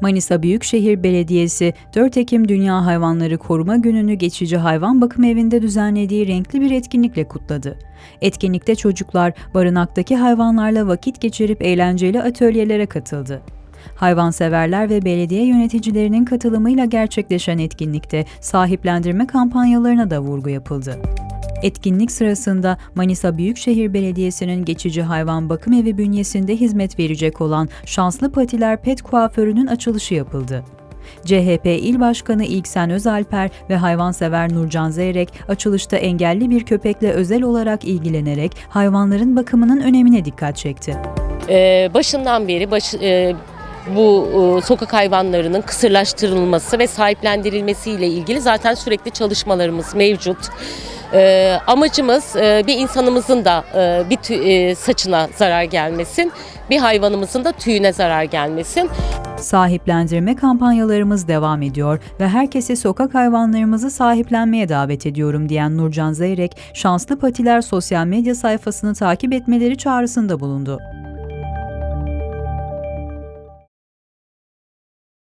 Manisa Büyükşehir Belediyesi 4 Ekim Dünya Hayvanları Koruma Günü'nü geçici hayvan bakım evinde düzenlediği renkli bir etkinlikle kutladı. Etkinlikte çocuklar barınaktaki hayvanlarla vakit geçirip eğlenceli atölyelere katıldı. Hayvanseverler ve belediye yöneticilerinin katılımıyla gerçekleşen etkinlikte sahiplendirme kampanyalarına da vurgu yapıldı. Etkinlik sırasında Manisa Büyükşehir Belediyesi'nin geçici hayvan bakım evi bünyesinde hizmet verecek olan Şanslı Patiler Pet Kuaförü'nün açılışı yapıldı. CHP İl Başkanı İlksen Özalper ve hayvansever Nurcan Zeyrek açılışta engelli bir köpekle özel olarak ilgilenerek hayvanların bakımının önemine dikkat çekti. Ee, başından beri baş, e, bu e, sokak hayvanlarının kısırlaştırılması ve sahiplendirilmesiyle ilgili zaten sürekli çalışmalarımız mevcut. Ee, amacımız e, bir insanımızın da e, bir tü- e, saçına zarar gelmesin, bir hayvanımızın da tüyüne zarar gelmesin. Sahiplendirme kampanyalarımız devam ediyor ve herkesi sokak hayvanlarımızı sahiplenmeye davet ediyorum diyen Nurcan Zeyrek, Şanslı Patiler sosyal medya sayfasını takip etmeleri çağrısında bulundu.